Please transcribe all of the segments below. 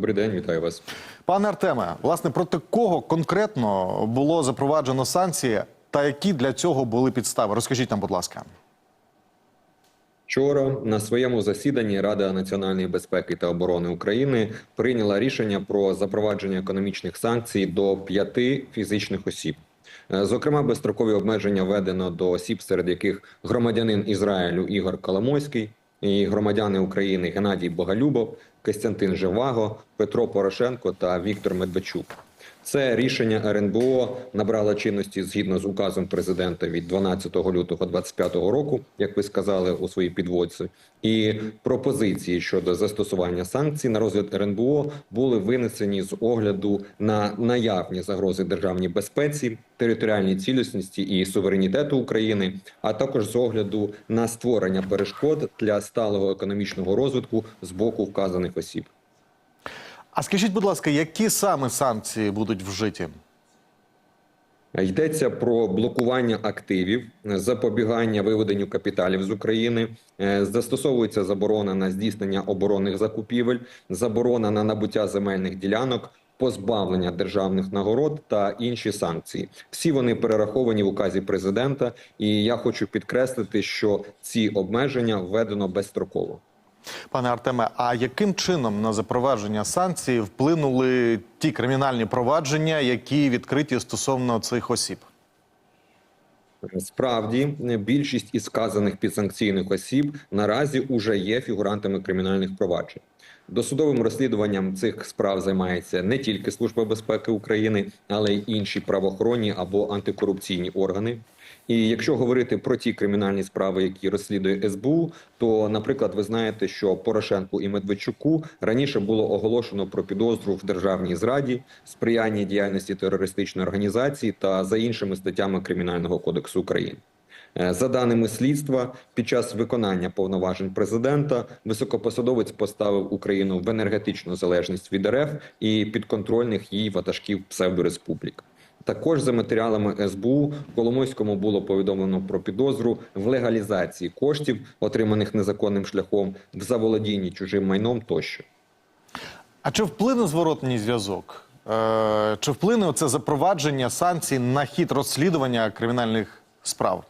Добрий день, вітаю вас. Пане Артеме, власне, проти кого конкретно було запроваджено санкції та які для цього були підстави? Розкажіть нам, будь ласка. Вчора на своєму засіданні Рада національної безпеки та оборони України прийняла рішення про запровадження економічних санкцій до п'яти фізичних осіб. Е, Зокрема, безстрокові обмеження введено до осіб, серед яких громадянин Ізраїлю Ігор Коломойський і громадяни України Геннадій Боголюбов, Костянтин Живаго, Петро Порошенко та Віктор Медведчук. Це рішення РНБО набрало чинності згідно з указом президента від 12 лютого 2025 року, як ви сказали у своїй підводці. І пропозиції щодо застосування санкцій на розгляд РНБО були винесені з огляду на наявні загрози державній безпеці, територіальній цілісності і суверенітету України, а також з огляду на створення перешкод для сталого економічного розвитку з боку вказаних осіб. А скажіть, будь ласка, які саме санкції будуть вжиті? Йдеться про блокування активів, запобігання виведенню капіталів з України, Е, застосовується заборона на здійснення оборонних закупівель, заборона на набуття земельних ділянок, позбавлення державних нагород та інші санкції. Всі вони перераховані в указі президента, і я хочу підкреслити, що ці обмеження введено безстроково. Пане Артеме, а яким чином на запровадження санкцій вплинули ті кримінальні провадження, які відкриті стосовно цих осіб? Справді, більшість із сказаних підсанкційних осіб наразі уже є фігурантами кримінальних проваджень. Досудовим розслідуванням цих справ займається не тільки Служба безпеки України, але й інші правоохоронні або антикорупційні органи. І якщо говорити про ті кримінальні справи, які розслідує СБУ, то, наприклад, ви знаєте, що Порошенку і Медведчуку раніше було оголошено про підозру в державній зраді, сприянні діяльності терористичної організації та за іншими статтями Кримінального кодексу України. Е, За даними слідства, під час виконання повноважень президента високопосадовець поставив Україну в енергетичну залежність від РФ і підконтрольних їй ватажків псевдореспублік. Також за матеріалами СБУ Коломойському було повідомлено про підозру в легалізації коштів, отриманих незаконним шляхом, в заволодінні чужим майном тощо. А чи вплине зворотній зв'язок? Е, чи вплине це запровадження санкцій на хід розслідування кримінальних справ?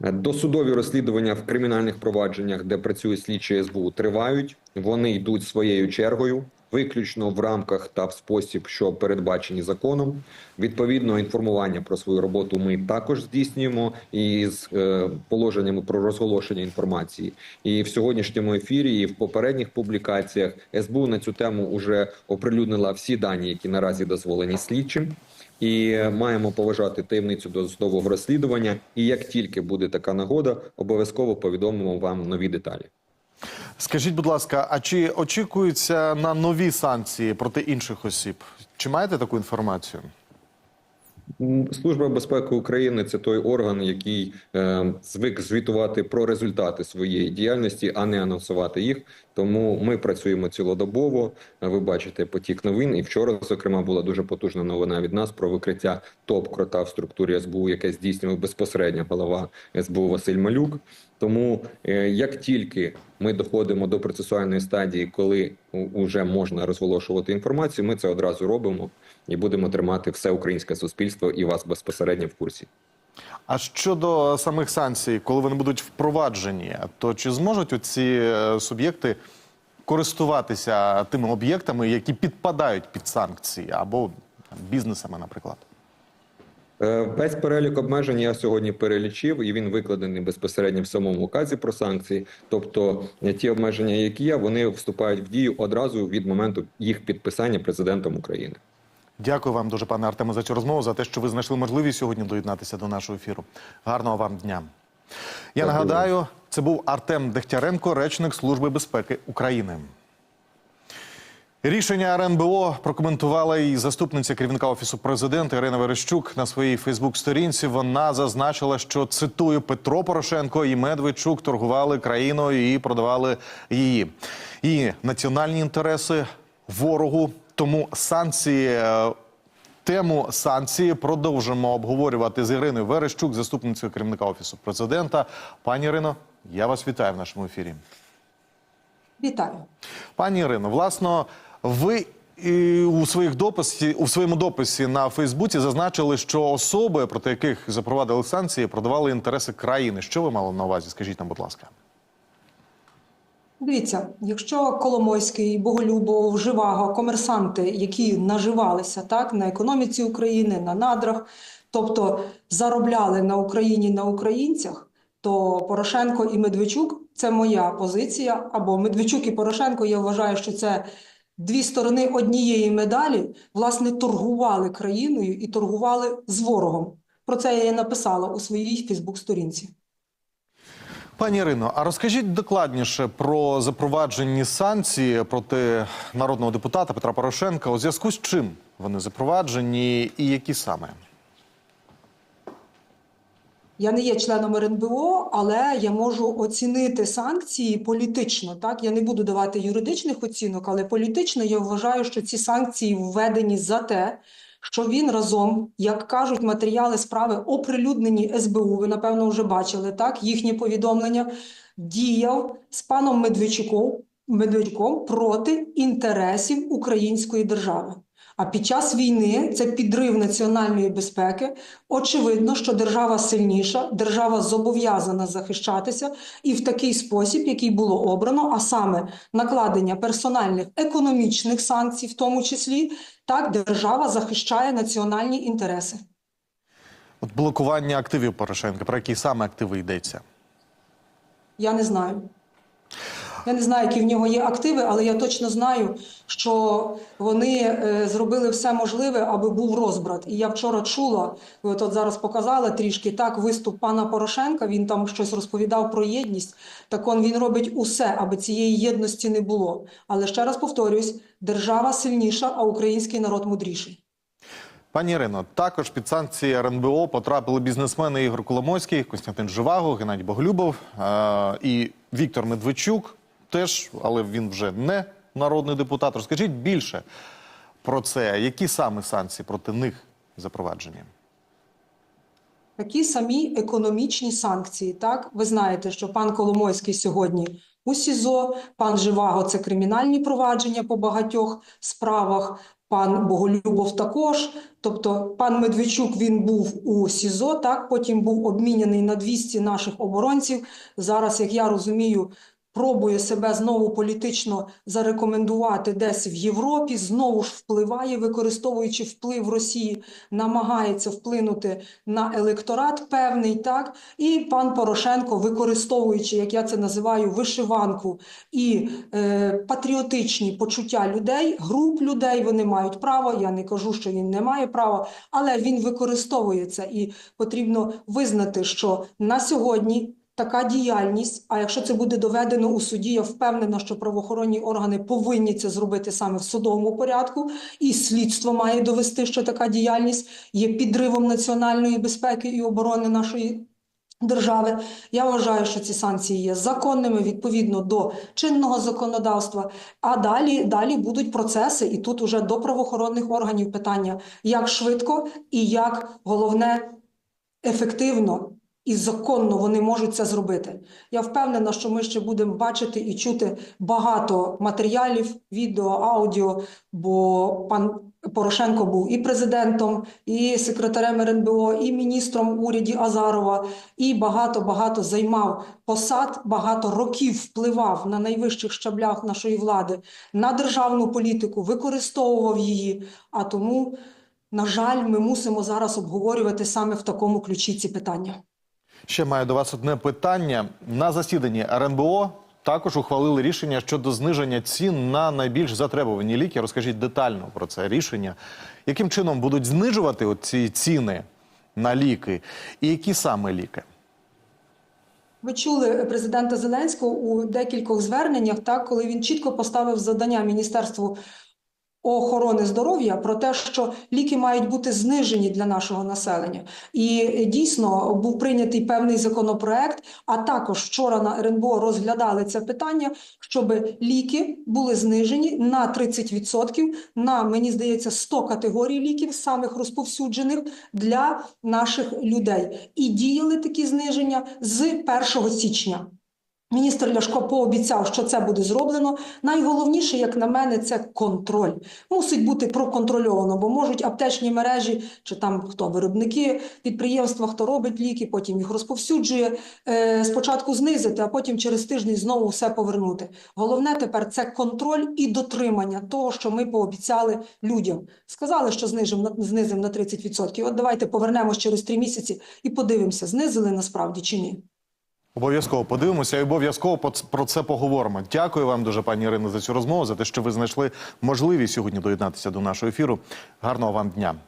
Досудові розслідування в кримінальних провадженнях, де працює слідчі СБУ, тривають. Вони йдуть своєю чергою, виключно в рамках та в спосіб, що передбачені законом. Відповідно, інформування про свою роботу ми також здійснюємо із е, положеннями про розголошення інформації. І в сьогоднішньому ефірі, і в попередніх публікаціях СБУ на цю тему вже оприлюднила всі дані, які наразі дозволені слідчим. І маємо поважати таємницю досудового розслідування. І як тільки буде така нагода, обов'язково повідомимо вам нові деталі. Скажіть, будь ласка, а чи очікуються на нові санкції проти інших осіб? Чи маєте таку інформацію? Служба безпеки України це той орган, який е, звик звітувати про результати своєї діяльності, а не анонсувати їх. Тому ми працюємо цілодобово. Ви бачите потік новин. І вчора, зокрема, була дуже потужна новина від нас про викриття топ-крота в структурі СБУ, яке здійснював безпосередньо голова СБУ Василь Малюк. Тому е, як тільки ми доходимо до процесуальної стадії, коли вже можна розголошувати інформацію, ми це одразу робимо і будемо тримати все українське суспільство і вас безпосередньо в курсі. А щодо самих санкцій, коли вони будуть впроваджені, то чи зможуть ці суб'єкти користуватися тими об'єктами, які підпадають під санкції, або бізнесами, наприклад? Е, Весь перелік обмежень я сьогодні перелічив, і він викладений безпосередньо в самому указі про санкції. Тобто е, ті обмеження, які є, вони вступають в дію одразу від моменту їх підписання президентом України. Дякую вам дуже, пане Артеме, за цю розмову, за те, що ви знайшли можливість сьогодні доєднатися до нашого ефіру. Гарного вам дня. Я Дякую. нагадаю, це був Артем Дегтяренко, речник Служби безпеки України. Рішення РНБО прокоментувала і заступниця керівника офісу президента Ірина Верещук на своїй Фейсбук-сторінці. Вона зазначила, що цитую Петро Порошенко і Медведчук торгували країною і продавали її. Її національні інтереси ворогу. Тому санкції. е, Тему санкції продовжимо обговорювати з Іриною Верещук, заступницею керівника офісу президента. Пані Ірино, я вас вітаю в нашому ефірі. Вітаю. Пані Ірино, власно, Ви і у своїх дописі у своєму дописі на Фейсбуці зазначили, що особи, проти яких запровадили санкції, продавали інтереси країни. Що ви мали на увазі? Скажіть нам, будь ласка. Дивіться, якщо Коломойський, Боголюбов, Живаго, комерсанти, які наживалися так на економіці України, на надрах, тобто заробляли на Україні на українцях, то Порошенко і Медведчук це моя позиція. Або Медведчук і Порошенко, я вважаю, що це дві сторони однієї медалі, власне, торгували країною і торгували з ворогом. Про це я написала у своїй Фейсбук-сторінці. Пані Ірино, а розкажіть докладніше про запроваджені санкції проти народного депутата Петра Порошенка. У зв'язку з чим вони запроваджені і які саме? Я не є членом РНБО, але я можу оцінити санкції політично. Так я не буду давати юридичних оцінок, але політично я вважаю, що ці санкції введені за те, що він разом, як кажуть матеріали справи, оприлюднені СБУ. Ви напевно вже бачили так їхні повідомлення. Діяв з паном Медведчуком, Медведчуком проти інтересів української держави. А під час війни це підрив національної безпеки. Очевидно, що держава сильніша, держава зобов'язана захищатися, і в такий спосіб, який було обрано, а саме накладення персональних економічних санкцій, в тому числі, так держава захищає національні інтереси. От блокування активів Порошенка. Про які саме активи йдеться? Я не знаю. Я не знаю, які в нього є активи, але я точно знаю, що вони е, зробили все можливе, аби був розбрат. І я вчора чула, ви от, зараз показали трішки так виступ пана Порошенка. Він там щось розповідав про єдність. Так он він робить усе, аби цієї єдності не було. Але ще раз повторюсь: держава сильніша, а український народ мудріший. Пані Ірино, також під санкції РНБО потрапили бізнесмени Ігор Коломойський, Костянтин Живаго, Геннадій Боголюбов е- і Віктор Медведчук. Теж, але він вже не народний депутат. Розкажіть більше про це. Які саме санкції проти них запроваджені? Такі самі економічні санкції. Так, ви знаєте, що пан Коломойський сьогодні у СІЗО, пан Живаго це кримінальні провадження по багатьох справах. Пан Боголюбов також. Тобто, пан Медведчук він був у СІЗО. Так, потім був обміняний на 200 наших оборонців. Зараз, як я розумію, пробує себе знову політично зарекомендувати десь в Європі, знову ж впливає, використовуючи вплив Росії, намагається вплинути на електорат певний, так і пан Порошенко, використовуючи, як я це називаю, вишиванку і е, патріотичні почуття людей, груп людей, вони мають право. Я не кажу, що він не має права, але він використовує це, і потрібно визнати, що на сьогодні. Така діяльність, а якщо це буде доведено у суді, я впевнена, що правоохоронні органи повинні це зробити саме в судовому порядку, і слідство має довести, що така діяльність є підривом національної безпеки і оборони нашої держави. Я вважаю, що ці санкції є законними відповідно до чинного законодавства. А далі, далі будуть процеси, і тут уже до правоохоронних органів питання, як швидко і як головне ефективно. І законно вони можуть це зробити. Я впевнена, що ми ще будемо бачити і чути багато матеріалів, відео, аудіо. Бо пан Порошенко був і президентом, і секретарем РНБО, і міністром уряді Азарова, і багато багато займав посад, багато років впливав на найвищих щаблях нашої влади на державну політику, використовував її. А тому, на жаль, ми мусимо зараз обговорювати саме в такому ключі ці питання. Ще маю до вас одне питання. На засіданні РНБО також ухвалили рішення щодо зниження цін на найбільш затребувані ліки. Розкажіть детально про це рішення. Яким чином будуть знижувати ці ціни на ліки, і які саме ліки? Ви чули президента Зеленського у декількох зверненнях, так коли він чітко поставив завдання Міністерству охорони здоров'я про те, що ліки мають бути знижені для нашого населення, і дійсно був прийнятий певний законопроект. А також вчора на РНБО розглядали це питання, щоб ліки були знижені на 30% на мені здається 100 категорій ліків, самих розповсюджених для наших людей, і діяли такі зниження з 1 січня. Міністр Ляшко пообіцяв, що це буде зроблено. Найголовніше, як на мене, це контроль. Мусить бути проконтрольовано, бо можуть аптечні мережі чи там хто виробники підприємства, хто робить ліки, потім їх розповсюджує. е, Спочатку знизити, а потім через тиждень знову все повернути. Головне тепер це контроль і дотримання того, що ми пообіцяли людям. Сказали, що знижимо знизимо на 30%. От давайте повернемось через три місяці і подивимося, знизили насправді чи ні. Обов'язково подивимося і обов'язково про це поговоримо. Дякую вам дуже, пані Ірино, за цю розмову, за те, що ви знайшли можливість сьогодні доєднатися до нашого ефіру. Гарного вам дня.